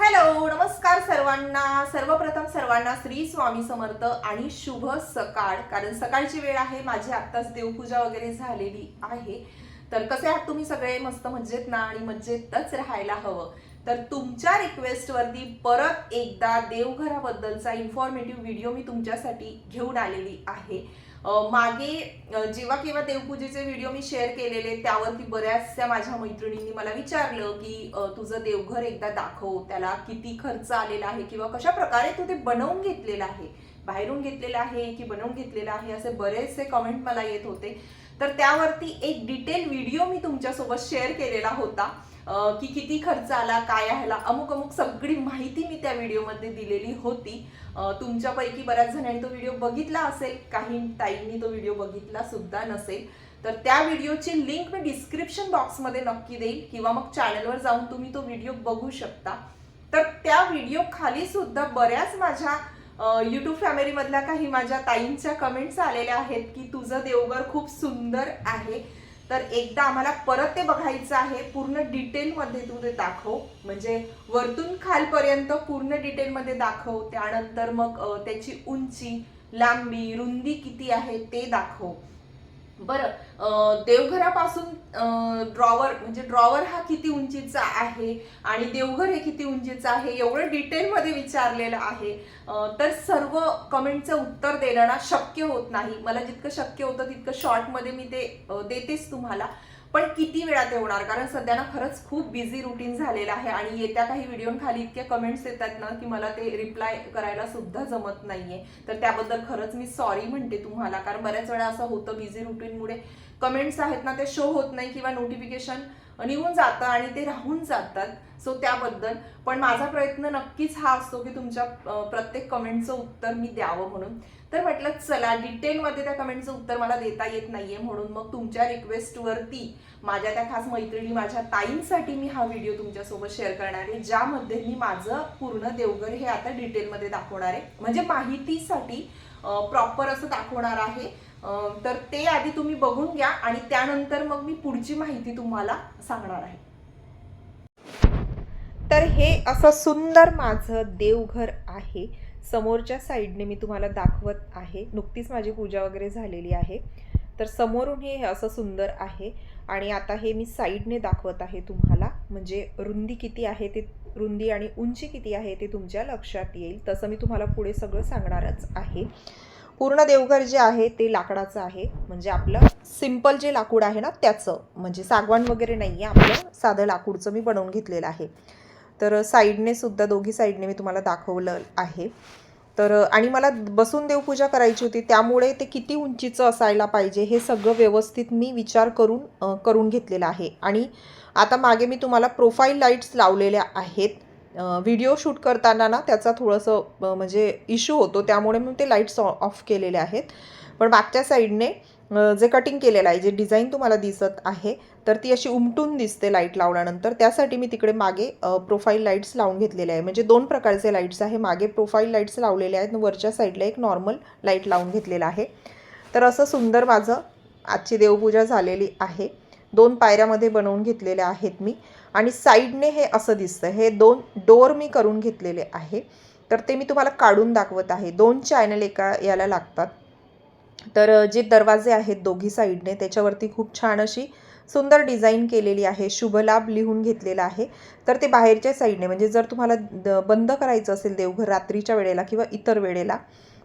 Hello नमस्कार सर्वांना. सर्वप्रथम सर्वांना श्री स्वामी समर्थ आणि शुभ सकाळ. कारण सकाळची वेळ आहे माझी आत्ताच देवपूजा वगैरे झालेली आहे. तर कसे आहात तुम्ही सगळे? मस्त मज्जेत ना? आणि मज्जेतच राहायला हवं. तर तुमच्या रिक्वेस्टवरती परत एकदा देवघराबद्दलचा इन्फॉर्मेटिव्ह व्हिडिओ मी तुमच्यासाठी घेऊन आलेली आहे. मागे जेव्हा केव्हा देवपूजेचे व्हिडिओ मी शेअर केलेले त्यावरती बऱ्याचशा माझ्या मैत्रिणींनी मला विचारलं की तुझं देवघर एकदा दाखव त्याला किती खर्च आलेला आहे किंवा कशा प्रकारे तू ते बनवून घेतलेलं आहे बाहेरून घेतलेलं आहे की बनवून घेतलेलं आहे असे बरेचसे कमेंट मला येत होते. तर त्यावरती एक डिटेल व्हिडिओ मी तुमच्यासोबत शेअर केलेला होता. की किती खर्च आला काय आला अमुक अमुक सगळी माहिती मी त्या व्हिडिओमध्ये दिलेली होती. तुमच्यापैकी बऱ्याच जणांनी तो व्हिडिओ बघितला असेल काही ताईंनी तो व्हिडिओ बघितला सुद्धा नसेल. तर त्या व्हिडिओची लिंक मी डिस्क्रिप्शन बॉक्समध्ये नक्की देईल किंवा मग चॅनलवर जाऊन तुम्ही तो व्हिडिओ बघू शकता. तर त्या व्हिडिओ खाली सुद्धा बऱ्याच माझ्या युट्यूब फॅमिलीमधल्या काही माझ्या ताईंच्या कमेंट्स आलेल्या आहेत की तुझं देवघर खूप सुंदर आहे. तर एकदा आम्हाला परत ते बघायचं आहे. पूर्ण डिटेलमध्ये तू ते दाखव. म्हणजे वरतून खालपर्यंत पूर्ण डिटेलमध्ये दाखव. त्यानंतर मग त्याची उंची लांबी रुंदी किती आहे ते दाखव. बरं देवघरापासून ड्रॉवर म्हणजे ड्रॉवर हा किती उंचीचा आहे आणि देवघर हे किती उंचीचं आहे एवढं डिटेलमध्ये विचारलेलं आहे. तर सर्व कमेंटचं उत्तर देणं ना शक्य होत नाही. मला जितकं शक्य होतं तितकं शॉर्टमध्ये मी ते देतेच तुम्हाला. पण किती वेळात ते होणार? कारण सध्या ना खरंच खूप बिझी रुटीन झालेलं आहे आणि येत्या काही व्हिडिओंखाली इतके कमेंट्स येतात ना की मला ते रिप्लाय करायला सुद्धा जमत नाहीये. तर त्याबद्दल खरंच मी सॉरी म्हणते तुम्हाला. कारण बऱ्याच वेळा असं होतं बिझी रुटीनमुळे कमेंट्स आहेत ना ते शो होत नाही किंवा नोटिफिकेशन निघून जातं आणि ते राहून जातात. सो त्याबद्दल. पण माझा प्रयत्न नक्कीच हा असतो की तुमच्या प्रत्येक कमेंटचं उत्तर मी द्यावं म्हणून. तर म्हटलं चला डिटेलमध्ये त्या कमेंटचं उत्तर मला देता येत नाहीये म्हणून मग तुमच्या रिक्वेस्टवरती माझ्या त्या खास मैत्रिणी माझ्या ताईंसाठी मी हा व्हिडिओ तुमच्यासोबत शेअर करणार आहे ज्यामध्ये मी माझं पूर्ण देवघर हे आता डिटेलमध्ये दाखवणार आहे. म्हणजे माहितीसाठी प्रॉपर असं दाखवणार आहे. तर ते आधी तुम्ही बघून घ्या आणि त्यानंतर मग मी पुढची माहिती तुम्हाला सांगणार आहे. तर हे असं सुंदर माझं देवघर आहे. समोरच्या साईडने मी तुम्हाला दाखवत आहे. नुकतीच माझी पूजा वगैरे झालेली आहे. तर समोरून हे असं सुंदर आहे. आणि आता हे मी साईडने दाखवत आहे तुम्हाला. म्हणजे रुंदी किती आहे ते रुंदी आणि उंची किती आहे ते तुमच्या लक्षात येईल. तसं मी तुम्हाला पुढे सगळं सांगणारच आहे. पूर्ण देवघर जे आहे ते लाकडाचं आहे. म्हणजे आपलं सिंपल जे लाकूड आहे ना त्याचं. म्हणजे सागवान वगैरे नाही आहे आपलं साधं लाकूडचं मी बनवून घेतलेलं आहे. तर साईडने सुद्धा दोघी साईडने मी तुम्हाला दाखवलं आहे. तर आणि मला बसून देवपूजा करायची होती. त्यामुळे ते किती उंचीचं असायला पाहिजे हे सगळं व्यवस्थित मी विचार करून करून घेतलेलं आहे. आणि आता मागे मी तुम्हाला प्रोफाईल लाईट्स लावलेल्या आहेत. व्हिडिओ शूट करताना ना त्याचा थोडंसं म्हणजे इश्यू होतो. त्यामुळे मी ते लाईट्स ऑफ केलेले आहेत. पण मागच्या साईडने जे कटिंग केलेलं आहे जे डिझाईन तुम्हाला दिसत आहे तर ती अशी उमटून दिसते लाइट लावल्यानंतर. त्यासाठी मी तिकडे मागे प्रोफाईल लाईट्स लावून घेतलेले आहे. म्हणजे दोन प्रकारचे लाईट्स आहे. मागे प्रोफाईल लाईट्स लावलेले आहेत वरच्या साईडला एक नॉर्मल लाइट लावून घेतलेला आहे. तर असं सुंदर माझं आजची देवपूजा झालेली आहे. दोन पायऱ्यामध्ये बनवून घेतलेल्या आहेत मी. आणि साईडने हे असं दिसतं हे दोन डोर मी करून घेतलेले आहे. तर ते मी तुम्हाला काढून दाखवत आहे. दोन चॅनल एका याला लागतात. तर जे दरवाजे आहेत दोघी साईडने त्याच्यावरती खूप छान अशी सुंदर डिझाईन केलेली आहे. शुभलाभ लिहून घेतलेला आहे. तर ते बाहेरच्या साईडने म्हणजे जर तुम्हाला द बंद करायचं असेल देवघर रात्रीच्या वेळेला किंवा इतर वेळेला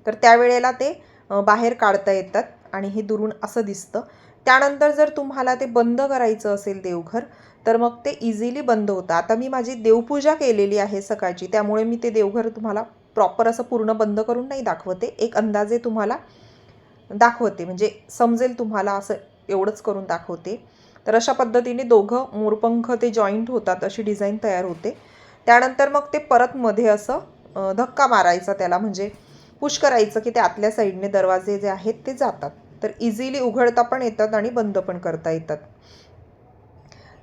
तर त्यावेळेला ते बाहेर काढता येतात आणि हे दुरून असं दिसतं. त्यानंतर जर तुम्हाला ते बंद करायचं असेल देवघर तर मग ते इझिली बंद होतं. आता मी माझी देवपूजा केलेली आहे सकाळची त्यामुळे मी ते देवघर तुम्हाला प्रॉपर असं पूर्ण बंद करून नाही दाखवते. एक अंदाजे तुम्हाला दाखवते म्हणजे समजेल तुम्हाला असं एवढंच करून दाखवते. तर अशा पद्धतीने दोघं मोरपंख ते जॉईंट होतात अशी डिझाईन तयार होते. त्यानंतर मग ते परत मध्ये असं धक्का मारायचा त्याला म्हणजे पुश करायचं की ते आतल्या साईडने दरवाजे जे आहेत ते जातात. तर इझिली उघडता पण येतात आणि बंद पण करता येतात.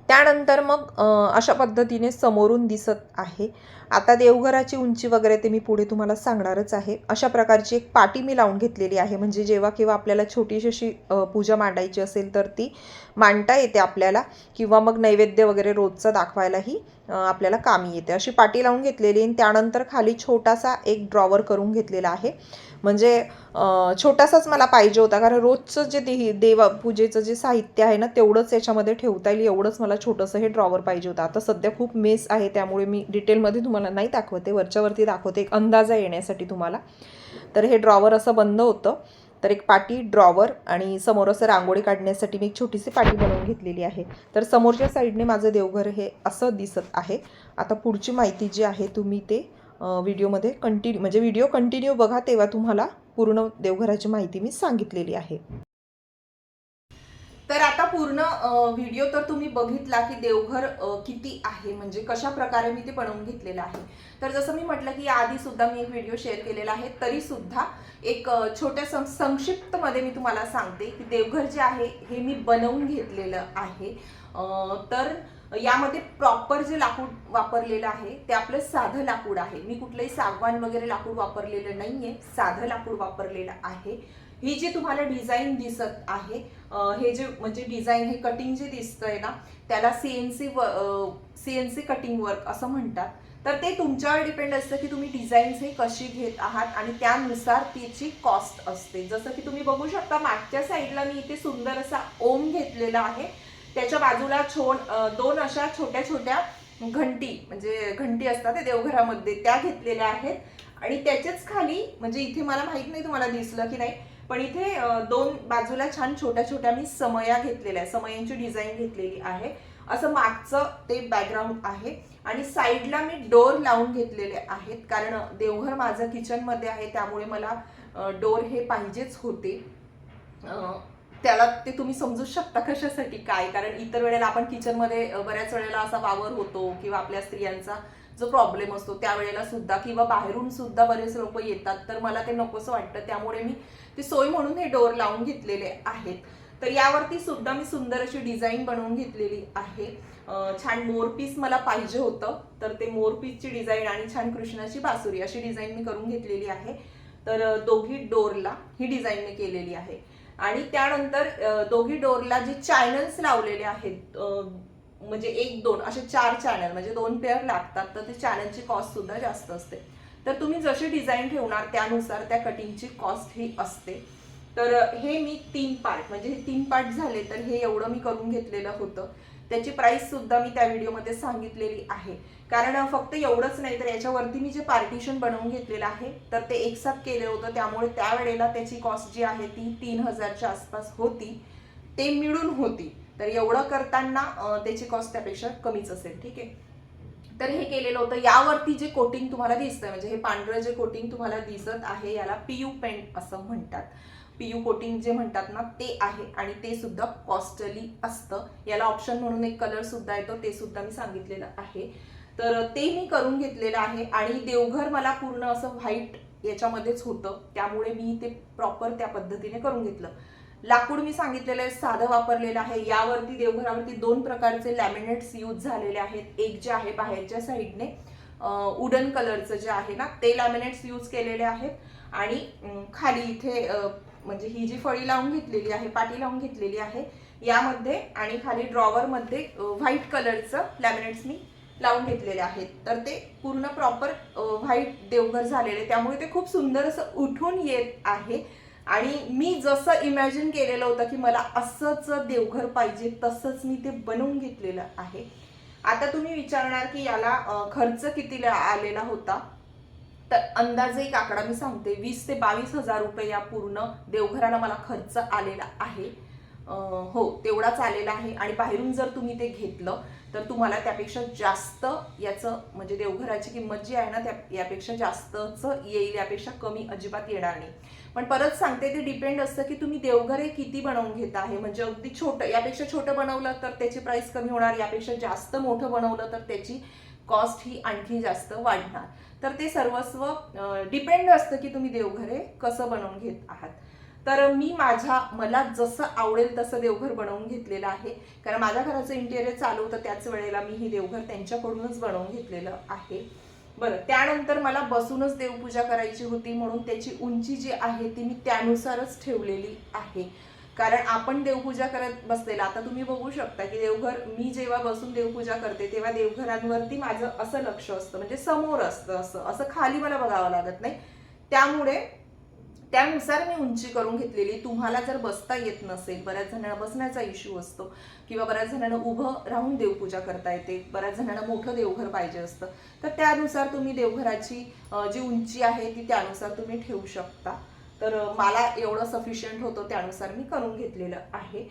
त्यानंतर मग अशा पद्धतीने समोरून दिसत आहे. आता देवघराची उंची वगैरे ते मी पुढे तुम्हाला सांगणारच आहे. अशा प्रकारची एक पाटी मी लावून घेतलेली आहे. म्हणजे जेव्हा केव्हा आपल्याला छोटीशी अशी पूजा मांडायची असेल तर ती मांडता येते आपल्याला किंवा मग नैवेद्य वगैरे रोजचं दाखवायलाही आपल्याला कामी येते. अशी पाटी लावून घेतलेली आणि त्यानंतर खाली छोटासा एक ड्रॉवर करून घेतलेला आहे. म्हणजे छोटासाच मला पाहिजे होता कारण रोजचं जे दे देवा पूजेचं जे साहित्य आहे ना तेवढंच याच्यामध्ये ठेवता येईल. एवढंच मला छोटंसं हे ड्रॉवर पाहिजे होतं. आता सध्या खूप मेस आहे त्यामुळे मी डिटेलमध्ये तुम्हाला नाही दाखवते वरच्यावरती दाखवते एक अंदाजा येण्यासाठी तुम्हाला. तर हे ड्रॉवर असं बंद होतं. तर एक पाटी ड्रॉवर आणि समोर असं रांगोळी काढण्यासाठी मी एक छोटीशी पाटी बनवून घेतलेली आहे. तर समोरच्या साईडने माझं देवघर हे असं दिसत आहे. आता पुढची माहिती जी आहे तुम्ही ते व्हिडिओमध्ये कंटिन्यू म्हणजे व्हिडिओ कंटिन्यू बघा तेव्हा तुम्हाला पूर्ण देवघराची माहिती मी सांगितलेली आहे. तर आता पूर्ण व्हिडिओ तर तुम्ही बघितला की देवघर किती आहे? म्हणजे कशा प्रकारे मी ते बनवून घेतलेलं आहे? तर जसं मी म्हटलं की याआधी सुद्धा मी एक व्हिडिओ शेअर केलेला आहे तरी सुद्धा एक छोट्या सं संक्षिप्तमध्ये मी तुम्हाला सांगते की देवघर जे आहे हे मी बनवून घेतलेलं आहे. तर यामध्ये प्रॉपर जे लाकूड वापरलेलं आहे ते आपलं साधं लाकूड आहे. मी कुठलंही सागवान वगैरे लाकूड वापरलेलं नाही आहे साधं लाकूड वापरलेलं आहे. ही जी तुम्हाला डिझाईन दिसत आहे हे जे म्हणजे डिझाईन हे कटिंग जे दिसतंय ना त्याला सीएनसी सीएनसी कटिंग वर्क असं म्हणतात. तर ते तुमच्यावर डिपेंड असतं की तुम्ही डिझाईन्स हे कशी घेत आहात आणि त्यानुसार तिची कॉस्ट असते. जसं की तुम्ही बघू शकता मागच्या साईडला मी इथे सुंदर असा ओम घेतलेला आहे. त्याच्या बाजूला छोड दोन अशा छोट्या छोट्या घंटी म्हणजे घंटी असतात ते देवघरामध्ये त्या घेतलेल्या आहेत. आणि त्याच्याच खाली म्हणजे इथे मला माहीत नाही तुम्हाला दिसलं की नाही पण इथे दोन बाजूला छान छोट्या छोट्या मी समया घेतलेल्या आहे समयांची डिझाईन घेतलेली आहे. असं मागचं ते बॅकग्राऊंड आहे. आणि साईडला मी डोर लावून घेतलेले आहेत. कारण देवघर माझं किचनमध्ये आहे. त्यामुळे मला डोर हे पाहिजेच होते. त्याला ते तुम्ही समजू शकता कशासाठी काय? कारण इतर वेळेला आपण किचनमध्ये बऱ्याच वेळेला असा वावर होतो किंवा आपल्या स्त्रियांचा जो प्रॉब्लेम असतो त्यावेळेला सुद्धा किंवा बाहेरून सुद्धा बरेच लोक येतात. तर मला ते नकोसं वाटतं. त्यामुळे मी ती सोय म्हणून हे डोर लावून घेतलेले आहेत. तर यावरती सुद्धा मी सुंदर अशी डिझाईन बनवून घेतलेली आहे. छान मोरपीस मला पाहिजे होतं. तर ते मोरपीसची डिझाईन आणि छान कृष्णाची बासुरी अशी डिझाईन मी करून घेतलेली आहे. तर दोघी डोरला ही डिझाईन मी केलेली आहे. आणि त्यानंतर दोघी डोरला जे चॅनल्स लावलेले आहेत म्हणजे एक दोन असे चार चॅनल म्हणजे दोन पेअर लागतात तर ते चॅनलची कॉस्ट सुद्धा जास्त असते. तर तुम्ही जशी डिझाईन ठेवणार त्यानुसार त्या कटिंगची कॉस्ट ही असते. तर हे मी तीन पार्ट म्हणजे हे तीन पार्ट झाले तर हे एवढं मी करून घेतलेलं होतं. त्याची प्राईससुद्धा मी त्या व्हिडिओमध्ये सांगितलेली आहे. कारण फक्त एवढंच नाही तर याच्यावरती मी जे पार्टिशन बनवून घेतलेलं आहे तर ते एकसाथ केलं होतं. त्यामुळे त्यावेळेला त्याची कॉस्ट जी आहे ती तीन हजारच्या आसपास होती. ते मिळून होती. तर एवढं करताना त्याची कॉस्ट त्यापेक्षा कमीच असेल. ठीक आहे? तर हे केलेलं होतं. यावरती जे कोटिंग तुम्हाला दिसतंय म्हणजे हे पांढरं जे कोटिंग तुम्हाला दिसत आहे याला पीयू पेंट असं म्हणतात. पीयू कोटिंग जे म्हणतात ना ते आहे आणि ते सुद्धा कॉस्टली असतं. याला ऑप्शन म्हणून एक कलर सुद्धा येतो ते सुद्धा मी सांगितलेलं आहे. तर ते मी करून घेतलेलं आहे आणि देवघर मला पूर्ण असं व्हाईट याच्यामध्येच होतं. त्यामुळे मी ते प्रॉपर त्या पद्धतीने करून घेतलं. लाकूड मी सांगितलेलं आहे साधं वापरलेलं आहे. यावरती देवघरावरती दोन प्रकारचे लॅमिनेट्स यूज झालेले आहेत. एक जे आहे बाहेरच्या साईडने वुडन कलरचं जे आहे ना ते लॅमिनेट्स यूज केलेले आहेत. आणि खाली इथे म्हणजे ही जी फळी लावून घेतलेली आहे पाटी लावून घेतलेली आहे यामध्ये आणि खाली ड्रॉवरमध्ये व्हाईट कलरचं लॅमिनेट्स मी लावून घेतलेले आहेत. तर ते पूर्ण प्रॉपर व्हाईट देवघर झालेले आहे. त्यामुळे ते खूप सुंदर असं उठून येत आहे. आणि मी जसं इमॅजिन केलेलं होतं की मला असंच देवघर पाहिजे तसंच मी ते बनवून घेतलेलं आहे. आता तुम्ही विचारणार की याला खर्च कितीला आलेला होता? तर अंदाजे एक आकडा मी सांगते वीस ते बावीस हजार रुपये या पूर्ण देवघराला मला खर्च आलेला आहे. हो तेवढाच आलेला आहे. आणि बाहेरून जर तुम्ही ते घेतलं तर तुम्हाला त्यापेक्षा जास्त याचं म्हणजे देवघराची किंमत जी आहे ना त्या यापेक्षा जास्तच येईल यापेक्षा कमी अजिबात येणार नाही. पण परत सांगते ते डिपेंड असतं की तुम्ही देवघर हे किती बनवून घेत आहे. म्हणजे अगदी छोटं यापेक्षा छोटं बनवलं तर त्याची प्राईस कमी होणार यापेक्षा जास्त मोठं बनवलं तर त्याची कॉस्ट ही आणखी जास्त वाढणार. तर ते सर्वस्व डिपेंड असतं की तुम्ही देवघर हे कसं बनवून घेत आहात. तर मी माझ्या मला जसं आवडेल तसं देवघर बनवून घेतलेलं आहे. कारण माझ्या घराचं इंटेरियर चालू होतं त्याच वेळेला मी ही देवघर त्यांच्याकडूनच बनवून घेतलेलं आहे. बरं त्यानंतर मला बसूनच देवपूजा करायची होती म्हणून त्याची उंची जी आहे ती मी त्यानुसारच ठेवलेली आहे. कारण आपण देवपूजा करत बसलेला आता तुम्ही बघू शकता की देवघर मी जेव्हा बसून देवपूजा करते तेव्हा देवघरांवरती माझं असं लक्ष असतं म्हणजे समोर असतं असं असं खाली मला बघावं लागत नाही. त्यामुळे त्यानुसार मी उंची करून घेतलेली. तुम्हाला जर बसता येत नसेल बऱ्याच जणांना बसण्याचा इश्यू असतो किंवा बऱ्याच जणांना उभं राहून देवपूजा करता येते बऱ्याच जणांना मोठं देवघर पाहिजे असतं तर त्यानुसार तुम्ही देवघराची जी उंची आहे ती त्यानुसार तुम्ही ठेवू शकता. तर मला एवढं सफिशियंट होतं त्यानुसार मी करून घेतलेलं आहे.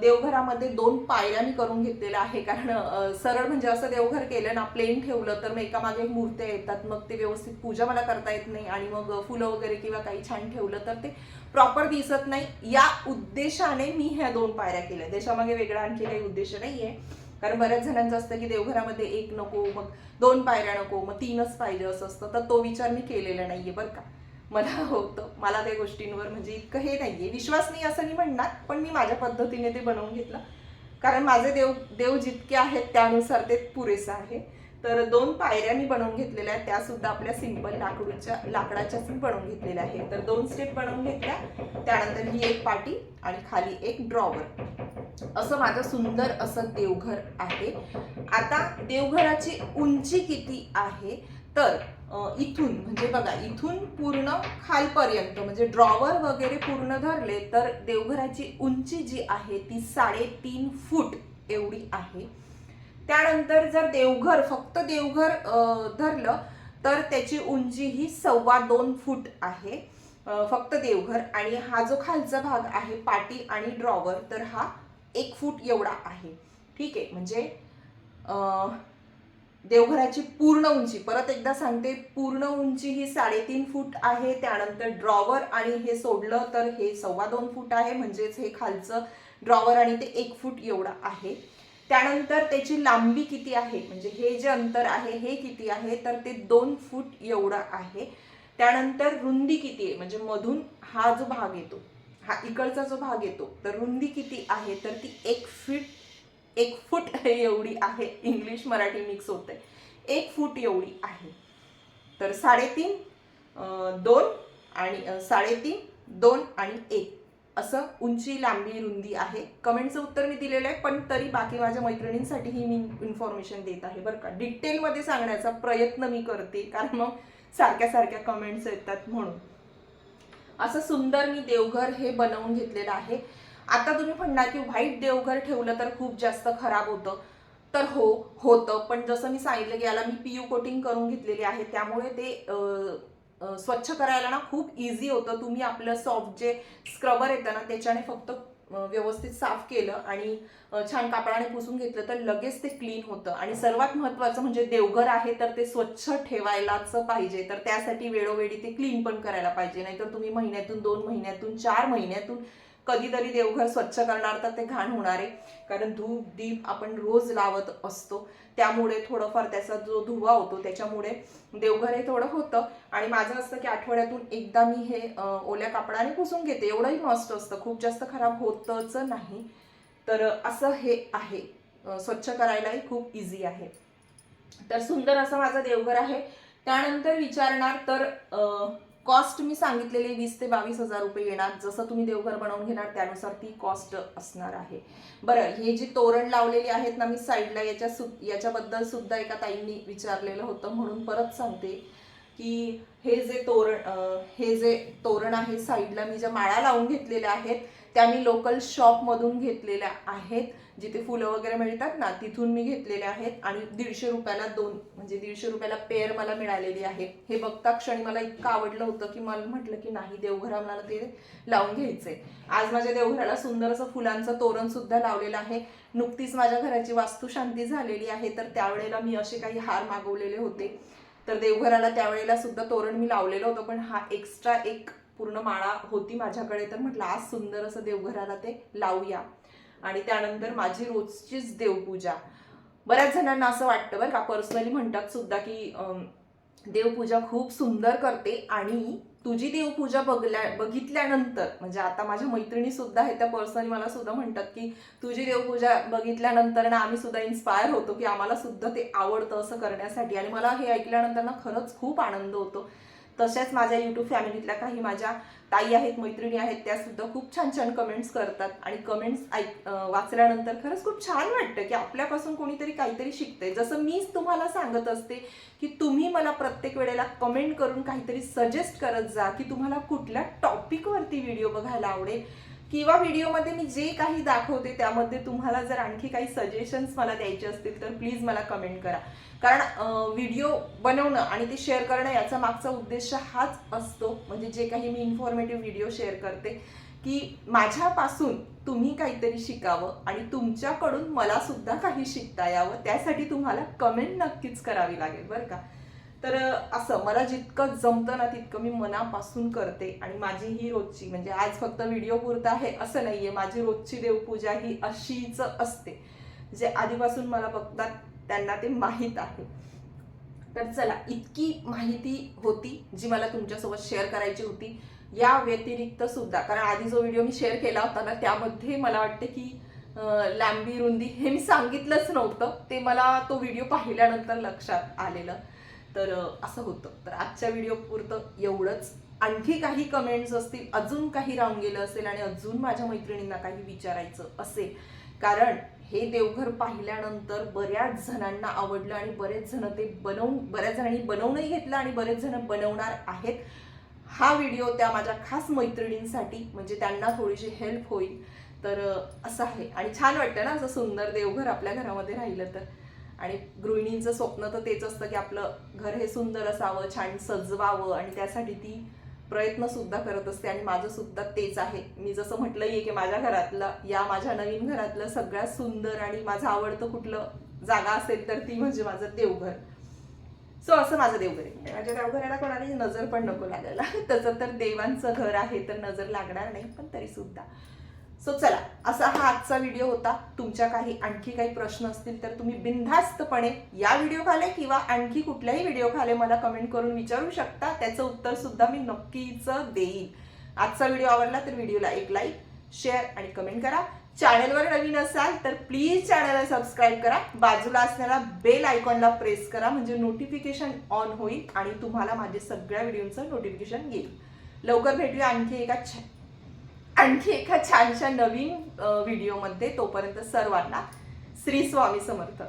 देवघरामध्ये दोन पायऱ्या मी करून घेतलेल्या आहे. कारण सरळ म्हणजे असं देवघर केलं ना प्लेन ठेवलं तर मग एकामागे मूर्त्या येतात. मग ते व्यवस्थित पूजा मला करता येत नाही आणि मग फुलं वगैरे किंवा काही छान ठेवलं तर ते प्रॉपर दिसत नाही. या उद्देशाने मी ह्या दोन पायऱ्या केल्या. त्याच्यामागे वेगळा आणखी काही उद्देश नाहीये. कारण बऱ्याच जणांचं असतं की देवघरामध्ये एक नको मग दोन पायऱ्या नको मग तीनच पाहिजे असं असतं. तर तो विचार मी केलेला नाहीये बरं का. मला होतं. मला त्या गोष्टींवर म्हणजे इतकं हे नाहीये. विश्वास नाही असं नाही म्हणणार पण मी माझ्या पद्धतीने ते बनवून घेतलं. कारण माझे देव देव जितके आहेत त्यानुसार ते पुरेसं आहे. तर दोन पायऱ्या मी बनवून घेतलेल्या आहेत. त्या सुद्धा आपल्या सिंपल लाकडूच्या लाकडाच्याच मी बनवून घेतलेल्या आहेत. तर दोन स्टेप बनवून घेतल्या. त्यानंतर ही एक पाटी आणि खाली एक ड्रॉवर असं माझं सुंदर असं देवघर आहे. आता देवघराची उंची किती आहे? तर इथून म्हणजे बघा इथून पूर्ण खालपर्यंत म्हणजे ड्रॉवर वगैरे पूर्ण धरले तर देवघराची उंची जी आहे ती साडेतीन फूट एवढी आहे. त्यानंतर जर देवघर फक्त देवघर धरलं तर त्याची उंची ही सव्वा दोन फूट आहे. फक्त देवघर. आणि हा जो खालचा भाग आहे पाटी आणि ड्रॉवर तर हा एक फूट एवढा आहे. ठीक आहे म्हणजे देवघराची पूर्ण उंची. परत एकदा सांगते पूर्ण उंची ही साडेतीन फूट आहे त्यानंतर ड्रॉवर आणि हे सोडलं तर हे सव्वा दोन फूट आहे म्हणजेच हे खालचं ड्रॉवर आणि ते एक फूट एवढं आहे. त्यानंतर त्याची लांबी किती आहे म्हणजे हे जे अंतर आहे हे किती आहे तर ते दोन फूट एवढं आहे. त्यानंतर रुंदी किती आहे म्हणजे मधून हा जो भाग येतो हा इकडचा जो भाग येतो तर रुंदी किती आहे तर ती एक फीट एक फूट एवढी आहे. इंग्लिश मराठी मिक्स होते एक फूट एवढी आहे. तर साडेतीन दोन आणि साडेतीन दोन आणि एक. असं उंची लांबी रुंदी आहे. कमेंटचं उत्तर मी दिलेलं आहे पण तरी बाकी माझ्या मैत्रिणींसाठीही मी इन्फॉर्मेशन देत आहे बरं का. डिटेलमध्ये सांगण्याचा प्रयत्न मी करते कारण मग सारख्या सारख्या कमेंट्स येतात म्हणून. असं सुंदर मी देवघर हे बनवून घेतलेलं आहे. आता तुम्ही म्हणणार की व्हाईट देवघर ठेवलं तर खूप जास्त खराब होतं. तर हो होतं. पण जसं मी सांगितलं की याला मी पीयू कोटिंग करून घेतलेली आहे. त्यामुळे ते स्वच्छ करायला ना खूप इझी होतं. तुम्ही आपलं सॉफ्ट जे स्क्रबर येतं ना त्याच्याने फक्त व्यवस्थित साफ केलं आणि छान कापडाने पुसून घेतलं तर लगेच ते क्लीन होतं. आणि सर्वात महत्त्वाचं म्हणजे देवघर आहे तर ते स्वच्छ ठेवायलाच पाहिजे. तर त्यासाठी वेळोवेळी ते क्लीन पण करायला पाहिजे. नाहीतर तुम्ही महिन्यातून दोन महिन्यातून चार महिन्यातून कधीतरी देवघर स्वच्छ करणार तर ते घाण होणार. आहे कारण धूप दीप आपण रोज लावत असतो. त्यामुळे थोडंफार त्याचा जो धुवा होतो त्याच्यामुळे देवघर हे थोडं होतं. आणि माझं असतं की आठवड्यातून एकदा मी हे ओल्या कापडाने पुसून घेते. एवढंही मस्त असतं. खूप जास्त खराब होतच नाही. तर असं हे आहे. स्वच्छ करायलाही खूप इझी आहे. तर सुंदर असं माझं देवघर आहे. त्यानंतर विचारणार तर कॉस्ट मी सांगितलेली वीस ते बावीस हजार रुपये येणार. जसं तुम्ही देवघर बनवून घेणार त्यानुसार ती कॉस्ट असणार आहे. बरं हे जी तोरण लावलेली आहेत ना मी साईडला याच्या सु याच्याबद्दल सुद्धा एका ताईंनी विचारलेलं होतं. म्हणून परत सांगते की हे जे तोरण हे जे तोरण आहे साईडला मी ज्या माळा लावून घेतलेल्या आहेत त्या मी लोकल शॉपमधून घेतलेल्या आहेत. जिथे फुलं वगैरे मिळतात ना तिथून मी घेतलेले आहेत आणि दीडशे रुपयाला दोन म्हणजे दीडशे रुपयाला पेअर मला मिळालेली आहे. हे बघता क्षणी मला इतकं आवडलं होतं की मला म्हटलं की नाही देवघरा मला ते लावून घ्यायचंय. आज माझ्या देवघराला सुंदर असं फुलांचं तोरण सुद्धा लावलेलं आहे. नुकतीच माझ्या घराची वास्तुशांती झालेली आहे तर त्यावेळेला मी असे काही हार मागवलेले होते. तर देवघराला त्यावेळेला सुद्धा तोरण मी लावलेलं होतं पण हा एक्स्ट्रा एक पूर्ण माळा होती माझ्याकडे. तर म्हटलं आज सुंदर असं देवघराला ते लावूया. आणि त्यानंतर माझी रोजचीच देवपूजा. बऱ्याच जणांना असं वाटतं बरं का पर्सनली म्हणतात सुद्धा की देवपूजा खूप सुंदर करते आणि तुझी देवपूजा बघल्या बघितल्यानंतर म्हणजे आता माझ्या मैत्रिणी सुद्धा आहेत त्या पर्सनली मला सुद्धा म्हणतात की तुझी देवपूजा बघितल्यानंतर ना आम्ही सुद्धा इन्स्पायर होतो की आम्हाला सुद्धा ते आवडतं असं करण्यासाठी. आणि मला हे ऐकल्यानंतर ना खरंच खूप आनंद होतो. तशाच माझ्या यूट्यूब फॅमिलीतल्या काही माझ्या ताई आहेत मैत्रिणी आहेत त्या सुद्धा खूप छान छान कमेंट्स करतात. आणि कमेंट्स ऐक वाचल्यानंतर खरंच खूप छान वाटतं की आपल्यापासून कोणीतरी काहीतरी शिकतंय. जसं मीच तुम्हाला सांगत असते की तुम्ही मला प्रत्येक वेळेला कमेंट करून काहीतरी सजेस्ट करत जा की तुम्हाला कुठल्या टॉपिकवरती व्हिडिओ बघायला आवडेल. किंवा व्हिडिओमध्ये मी जे काही दाखवते त्यामध्ये तुम्हाला जर आणखी काही सजेशन्स मला द्यायचे असतील तर प्लीज मला कमेंट करा. कारण व्हिडिओ बनवणं आणि ते शेअर करणं याचा मागचा उद्देश हाच असतो. म्हणजे जे काही मी इन्फॉर्मेटिव्ह व्हिडिओ शेअर करते की माझ्यापासून तुम्ही काहीतरी शिकावं आणि तुमच्याकडून मला सुद्धा काही शिकता यावं त्यासाठी तुम्हाला कमेंट नक्कीच करावी लागेल बरं का? तर असं मला जितकं जमतं ना तितकं मी मनापासून करते. आणि माझी ही रोजची म्हणजे आज फक्त व्हिडिओ पुरता आहे असं नाहीये. माझी रोजची देवपूजा ही अशीच असते जे आधीपासून मला बघतात त्यांना ते माहीत आहे. तर चला इतकी माहिती होती जी मला तुमच्यासोबत शेअर करायची होती या व्यतिरिक्त सुद्धा कारण आधी जो व्हिडिओ मी शेअर केला होता ना त्यामध्ये मला वाटते की लांबी रुंदी हे मी सांगितलंच नव्हतं. ते मला तो व्हिडिओ पाहिल्यानंतर लक्षात आलेलं. तर असं होतं. तर आजच्या व्हिडिओ पुरतं एवढंच. आणखी काही कमेंट्स असतील अजून काही राहून गेलं असेल आणि अजून माझ्या मैत्रिणींना काही विचारायचं असेल. कारण हे देवघर पाहिल्यानंतर बऱ्याच जणांना आवडलं आणि बरेच जण ते बनवून बऱ्याच जणांनी बनवूनही घेतलं आणि बरेच जण बनवणार आहेत. हा व्हिडिओ त्या माझ्या खास मैत्रिणींसाठी म्हणजे त्यांना थोडीशी हेल्प होईल. तर असं आहे. आणि छान वाटतं ना असं सुंदर देवघर आपल्या घरामध्ये राहिलं तर. आणि गृहिणींचं स्वप्न तर तेच असतं की आपलं घर हे सुंदर असावं छान सजवावं आणि त्यासाठी ती प्रयत्न सुद्धा करत असते आणि माझं सुद्धा तेच आहे. मी जसं म्हटलं आहे की माझ्या घरातलं या माझ्या नवीन घरातलं सगळ्यात सुंदर आणि माझं आवडतं कुठलं जागा असेल तर ती म्हणजे माझं देवघर. सो असं माझं देवघर आहे. म्हणजे माझ्या देवघराला कोणाला नजर पण नको लागायला. तसं तर देवांचं घर आहे तर नजर लागणार नाही पण तरी सुद्धा. सो चला असा हा आजचा व्हिडिओ होता. तुमच्या काही आणखी काही प्रश्न असतील तर तुम्ही बिनधास्तपणे या व्हिडिओ खाले किंवा आणखी कुठल्याही व्हिडिओ खाले मला कमेंट करून विचारू शकता. त्याचं उत्तर सुद्धा मी नक्कीच देईन. आजचा व्हिडिओ आवडला तर व्हिडिओला एक लाईक शेअर आणि कमेंट करा. चॅनलवर नवीन असाल तर प्लीज चॅनलला सबस्क्राईब करा. बाजूला असणाऱ्या बेल आयकॉनला प्रेस करा म्हणजे नोटिफिकेशन ऑन होईल आणि तुम्हाला माझे सगळ्या व्हिडिओचं नोटिफिकेशन येईल. लवकर भेटूया आणखी एका छ- आणखी एका छानशा नवीन व्हिडिओमध्ये तोपर्यंत सर्वांना श्री स्वामी समर्थ.